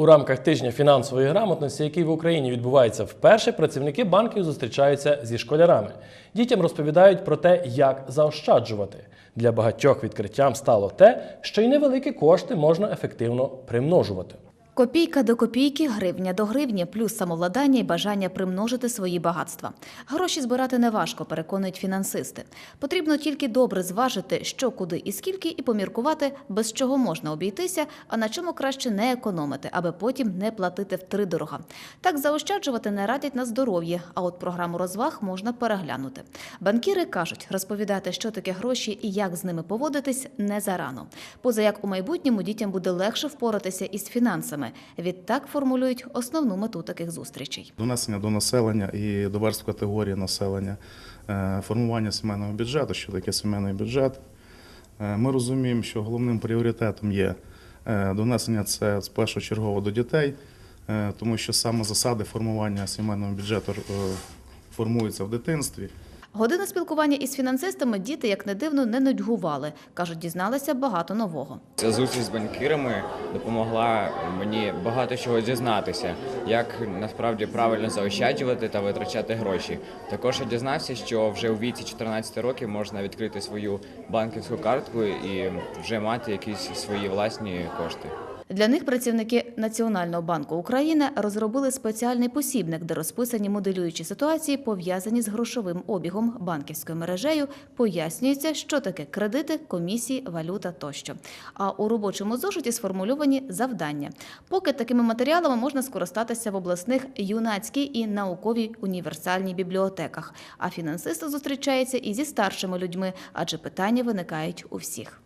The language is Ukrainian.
У рамках тижня фінансової грамотності, який в Україні відбувається вперше, працівники банків зустрічаються зі школярами. Дітям розповідають про те, як заощаджувати. Для багатьох відкриттям стало те, що й невеликі кошти можна ефективно примножувати. Копійка до копійки, гривня до гривні, плюс самовладання і бажання примножити свої багатства. Гроші збирати неважко, переконують фінансисти. Потрібно тільки добре зважити, що куди і скільки, і поміркувати, без чого можна обійтися, а на чому краще не економити, аби потім не платити втридорога. Так заощаджувати не радять на здоров'я, а от програму розваг можна переглянути. Банкіри кажуть, розповідати, що таке гроші і як з ними поводитись, не зарано. Поза як у майбутньому дітям буде легше впоратися із фінансами. Відтак формулюють основну мету таких зустрічей. Донесення до населення і до верств категорії населення, е, формування сімейного бюджету, що таке сімейний бюджет. Е, Ми розуміємо, що головним пріоритетом є е, донесення це першочергово до дітей, тому що саме засади формування сімейного бюджету формуються в дитинстві. Години спілкування із фінансистами діти, як не дивно, не нудьгували. Кажуть, дізналися багато нового. Ця зустріч з банкірами допомогла мені багато чого дізнатися, як насправді правильно заощаджувати та витрачати гроші. Також я дізнався, що вже у віці 14 років можна відкрити свою банківську картку і вже мати якісь свої власні кошти. Для них працівники Національного банку України розробили спеціальний посібник, де розписані моделюючі ситуації, пов'язані з грошовим обігом банківською мережею, пояснюється, що таке кредити, комісії, валюта тощо. А у робочому зошиті сформульовані завдання. Поки такими матеріалами можна скористатися в обласних юнацькій і науковій універсальній бібліотеках. А фінансисти зустрічаються і зі старшими людьми, адже питання виникають у всіх.